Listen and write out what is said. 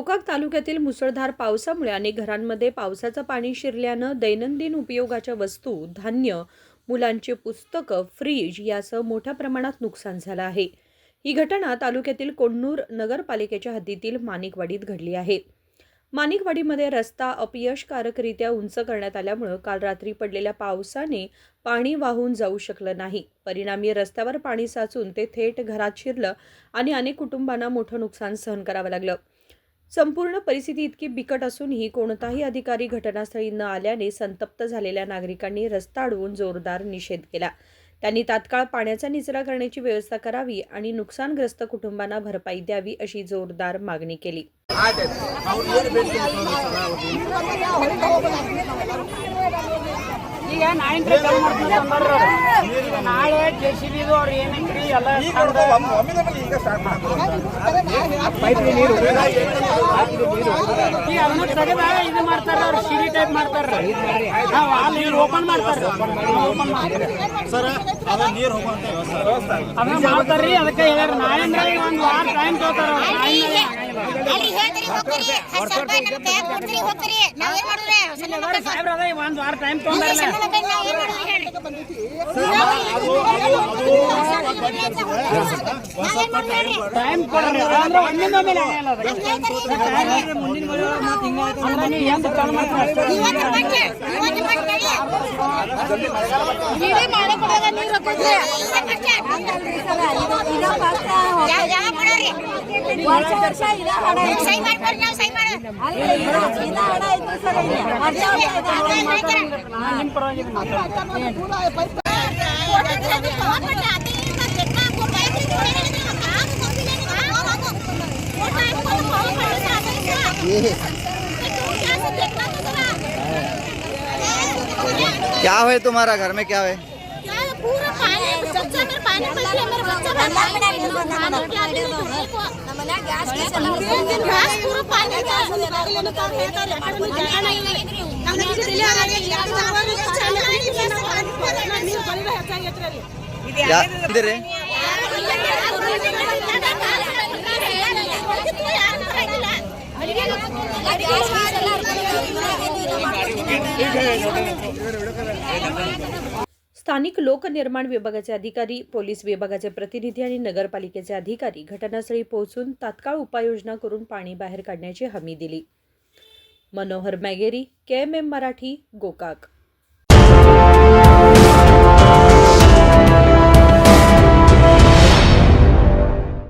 तालुक्यातील मुसळधार पावसामुळे अनेक घरांमध्ये पावसाचं पाणी शिरल्यानं दैनंदिन उपयोगाच्या वस्तू धान्य मुलांची पुस्तकं फ्रीज यासह मोठ्या प्रमाणात नुकसान झालं आहे. ही घटना तालुक्यातील कोण्णूर नगरपालिकेच्या हद्दीतील माणिकवाडीत घडली आहे. माणिकवाडीमध्ये रस्ता अपयशकारकरित्या उंच करण्यात आल्यामुळं काल रात्री पडलेल्या पावसाने पाणी वाहून जाऊ शकलं नाही. परिणामी रस्त्यावर पाणी साचून ते थेट घरात शिरलं आणि अनेक कुटुंबांना मोठं नुकसान सहन करावं लागलं. संपूर्ण परिस्थिती इतकी बिकट असूनही कोणताही अधिकारी घटनास्थळी न आल्याने संतप्त झालेल्या नागरिकांनी रस्ता अडवून जोरदार निषेध केला त्यांनी तात्काळ पाण्याचा निचरा करण्याची व्यवस्था करावी आणि नुकसानग्रस्त कुटुंबांना भरपाई द्यावी अशी जोरदार मागणी केली ಈಗ ನಾಯಿನ್ ಕೈ ಮಾಡ್ತಾರೆ ಈಗ ನಾಳೆ ಜೆ ಸಿ ಬಿದು ಅವ್ರು ಏನೈತ್ರಿ ಎಲ್ಲ ಅದನ್ನ ತೆಗೆದ ಇದು ಮಾಡ್ತಾರೆ ಅವ್ರು ಸಿಡಿ ಟೈಪ್ ಮಾಡ್ತಾರ. ನಾವು ಅಲ್ಲಿ ಓಪನ್ ಮಾಡ್ತಾರ ಓಪನ್ ಮಾಡ್ತಾರೆ. ಸರ್ ಅದ ನೀರು ಹೋಗುವಂತ ವ್ಯವಸ್ಥೆ. ಅದನ್ನ ಮಾಡ್ತಾರ್ರಿ ಅದಕ್ಕೆ ಹೇಳ್ಯಾರ ನಾಳೆ ಅಂದ್ರೆ ಒಂದು ವಾರ ಟೈಮ್ ತಗೋತಾರ ಅವ್ರು. ಒಂದ್ ವಾರ ಟೈಮ್ ಟೈಮ್ ನೀರು ವರ್ಷ ವರ್ಷ ಇದ ಹಣ ನೀವು ಸಹಿ ಮಾಡ್ಕೊಡ್ರಿ ನಾವು ಸಹಿ ಮಾಡೋದು ಅಲ್ಲಿ ಇದ ಹಣ ಐತಿ ಸರ್ ಇಲ್ಲಿ. ವರ್ಷ ವರ್ಷ ಇದ ಹಣ ನಾನ್ ನಿಮ್ ಪರವಾಗಿ ಇದು ಮಾತಾಡ್ತೀನಿ. क्या है तुम्हारा घर में क्या है पूरा पानी सच्चा में पानी पड़ गया मेरा बच्चा ಇದ್ರಿ स्थानिक लोकनिर्माण विभागाचे अधिकारी पोलीस विभागाचे प्रतिनिधी आणि नगरपालिकेचे अधिकारी घटनास्थळी पोहोचून तात्काळ उपाययोजना करून पाणी बाहेर काढण्याची हमी दिली. Manohar Mageri K M M Marathi Gokak.